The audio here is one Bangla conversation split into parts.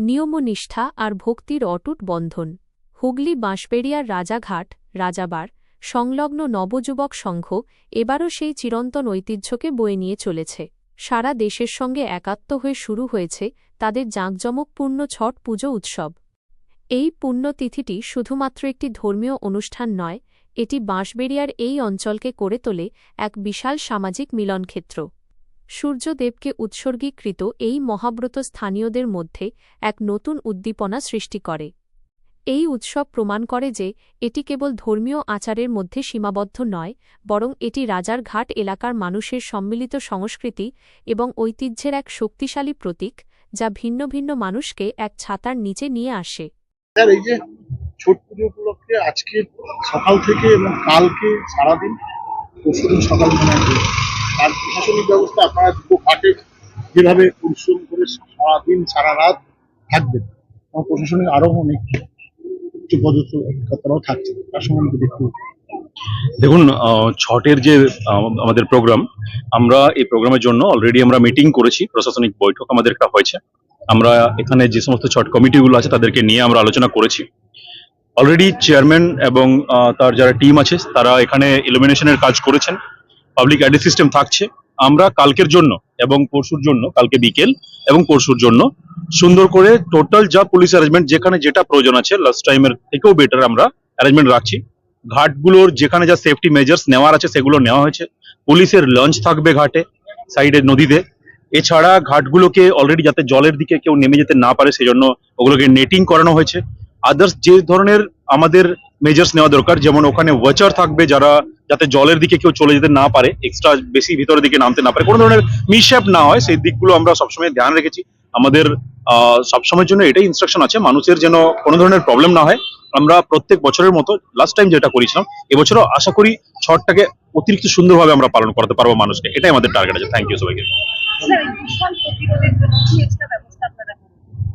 নিয়মনিষ্ঠা আর ভক্তির অটুট বন্ধন। হুগলি বাঁশবেড়িয়ার রাজাঘাট, রাজাবার, সংলগ্ন নবযুবক সংঘ এবারও সেই চিরন্তন ঐতিহ্যকে বয়ে নিয়ে চলেছে। সারা দেশের সঙ্গে একাত্ম হয়ে শুরু হয়েছে তাদের জাঁকজমকপূর্ণ ছট পুজো উৎসব। এই পুণ্যতিথিটি শুধুমাত্র একটি ধর্মীয় অনুষ্ঠান নয়, এটি বাঁশবেড়িয়ার এই অঞ্চলকে করে তোলে এক বিশাল সামাজিক মিলনক্ষেত্র। সূর্যদেবকে উৎসর্গীকৃত এই মহাব্রত স্থানীয়দের মধ্যে এক নতুন উদ্দীপনা সৃষ্টি করে। এই উৎসব প্রমাণ করে যে এটি কেবল ধর্মীয় আচারের মধ্যে সীমাবদ্ধ নয়, বরং এটি রাজার ঘাট এলাকার মানুষের সম্মিলিত সংস্কৃতি এবং ঐতিহ্যের এক শক্তিশালী প্রতীক, যা ভিন্ন ভিন্ন মানুষকে এক ছাতার নিচে নিয়ে আসে। এই যে পুজো উপলক্ষে আজকে সকাল থেকে এবং কালকে সারাদিন সকাল তার প্রশাসনিক ব্যবস্থা আপনারা দুটো ঘাটে যেভাবে পরিশ্রম করে সারাদিন সারা রাত থাকবেন এবং প্রশাসনিক আরও অনেক উচ্চপদস্থ অধিকর্তারাও থাকছে তার সম্বন্ধে একটু দেখুন ছটের যে আমাদের প্রোগ্রাম আমরা এই প্রোগ্রামের জন্য অলরেডি আমরা মিটিং করেছি, প্রশাসনিক বৈঠক আমাদের একটা হয়েছে। আমরা এখানে যে সমস্ত ছট কমিটিগুলো আছে, তাদেরকে নিয়ে আমরা আলোচনা করেছি। অলরেডি চেয়ারম্যান এবং তার যারা টিম আছে, তারা এখানে ইলুমিনেশনের কাজ করেছেন। পাবলিক অ্যাড্রেস সিস্টেম থাকছে। আমরা কালকের জন্য এবং পরশুর জন্য, কালকে বিকেল এবং পরশুর জন্য সুন্দর করে টোটাল যা পুলিশ অ্যারেঞ্জমেন্ট যেখানে যেটা প্রয়োজন আছে লাস্ট টাইমের থেকেও বেটার আমরা অ্যারেঞ্জমেন্ট রাখছি। ঘাটগুলোর যেখানে যা সেফটি মেজার্স নেওয়ার আছে সেগুলো নেওয়া হয়েছে। পুলিশের লঞ্চ থাকবে ঘাটে সাইডে নদীতে। এছাড়া ঘাটগুলোকে অলরেডি যাতে জলের দিকে কেউ নেমে যেতে না পারে, সেজন্য ওগুলোকে নেটিং করানো হয়েছে। আদার্স যে ধরনের আমাদের মেজার্স নেওয়া দরকার। যেমন ওখানে ওয়াচার থাকবে যারা, যাতে জলের দিকে কেউ চলে যেতে না পারে এক্সট্রা বেশি ভিতরের দিকে নামতে না পারে। কোনো ধরনের মিসঅ্যাপ না হয়, সেই দিকগুলো আমরা সবসময় ধ্যান রেখেছি। আমাদের সবসময়ের জন্য এটাই ইনস্ট্রাকশন আছে, মানুষের যেন কোনো ধরনের প্রবলেম না হয়। আমরা প্রত্যেক বছরের মতো লাস্ট টাইম যেটা করেছিলাম, এবছরও আশা করি ছটটাকে অতিরিক্ত সুন্দরভাবে আমরা পালন করতে পারব মানুষকে। এটাই আমাদের টার্গেট আছে। থ্যাংক ইউ সবাইকে।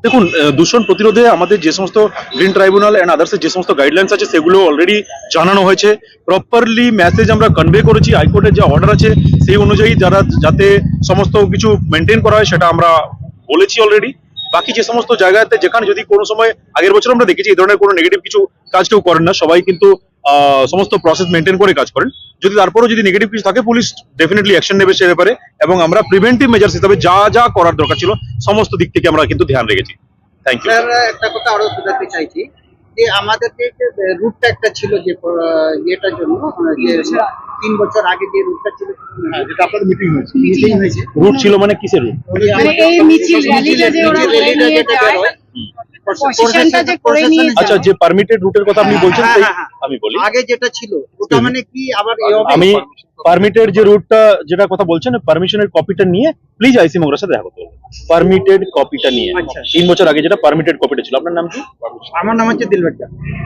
দেখুন দূষণ প্রতিরোধে আমাদের যে সমস্ত গ্রিন ট্রাইব্যুনাল এন্ড আদার্সের যে সমস্ত গাইডলাইন্স আছে, সেগুলো অলরেডি জানানো হয়েছে। প্রপারলি মেসেজ আমরা কনভে করেছি হাইকোর্টের যে অর্ডার আছে, সেই অনুযায়ী যারা, যাতে সমস্ত কিছু মেনটেন করা হয়, সেটা আমরা বলেছি অলরেডি বাকি যে সমস্ত জায়গাতে, যেখানে যদি কোনো সময় আগের বছর আমরা দেখেছি, এই ধরনের কোনো নেগেটিভ কিছু কাজ কেউ করেন না। সবাই কিন্তু সমস্ত প্রসেস মেনটেন করে কাজ করেন। যদি তারপরেও যদি নেগেটিভ কিছু থাকে পুলিশ ডেফিনেটলি অ্যাকশন নেবে সে ব্যাপারে এবং আমরা প্রিভেন্টিভ মেজার্স হিসাবে যা যা করার দরকার ছিল সমস্ত দিক থেকে আমরা কিন্তু ধ্যান রেখেছি। থ্যাংক ইউ স্যার একটা কথা আরও বোঝাতে চাইছি যে আমাদের যে রুটটা একটা ছিল যে ইয়েটার জন্য যে তিন বছর আগে যে রুটটা ছিল হ্যাঁ যেটা আপনাদের মিটিং হয়েছে। মিটিং হয়েছে। রুট ছিল মানে কিসের রুট মানে এই মিছিল র্যালিটা যে ওরা করে নিয়ে যায়। আচ্ছা যে পারমিটেড রুটের কথা আপনি বলছেন হ্যাঁ, সেই হ্যাঁ, হ্যাঁ। আমি বলি। আগে যেটা ছিল ওটা মানে কি আবার এ হবে? আমি পারমিটেড যে রুটটা যেটা কথা বলছেন পারমিশনের কপিটা নিয়ে প্লিজ আইসি মোগরার সাথে দেখা করতে পারমিটেড কপিটা নিয়ে আচ্ছা। তিন বছর আগে যেটা পারমিটেড কপিটা ছিল আপনার নাম কি আমার নাম হচ্ছে দিলবাগ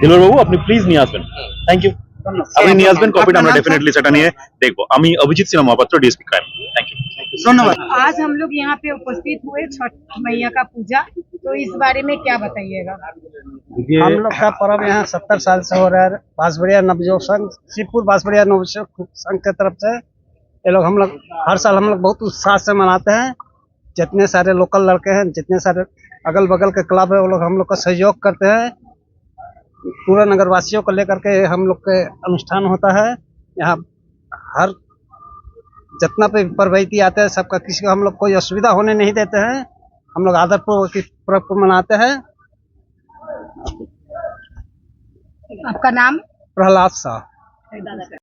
দিলর বাবু আপনি প্লিজ নিয়ে আসবেন থ্যাংক ইউ আপনি নিয়ে আসবেন কপিটা আমরা ডেফিনেটলি সেটা নিয়ে দেখবো আমি Abhijit Sinha Mahapatra DSP crime thank you ধন্যবাদ आज हम लोग यहाँ पे उपस्थित हुए छठ मैया का पूजा तो इस बारे में क्या बताइएगा हम लोग का पर्व यहाँ सत्तर साल से हो रहा है। बांसबड़िया नवजोग संघ शिवपुर बांसबड़िया नवजोग संघ के तरफ़ से ये लोग हम लोग हर साल हम लोग बहुत उत्साह से मनाते हैं। जितने सारे लोकल लड़के हैं जितने सारे अगल बगल के क्लब है वो लोग हम लोग का सहयोग करते हैं। पूरे नगरवासियों को लेकर के हम लोग के अनुष्ठान होता है। यहाँ हर जितना पे पर्वैती आते हैं सबका किसी को हम लोग कोई असुविधा होने नहीं देते हैं। हम लोग आदरपूर्वक इस पर्व को मनाते हैं। आपका नाम? प्रहलाद शाह।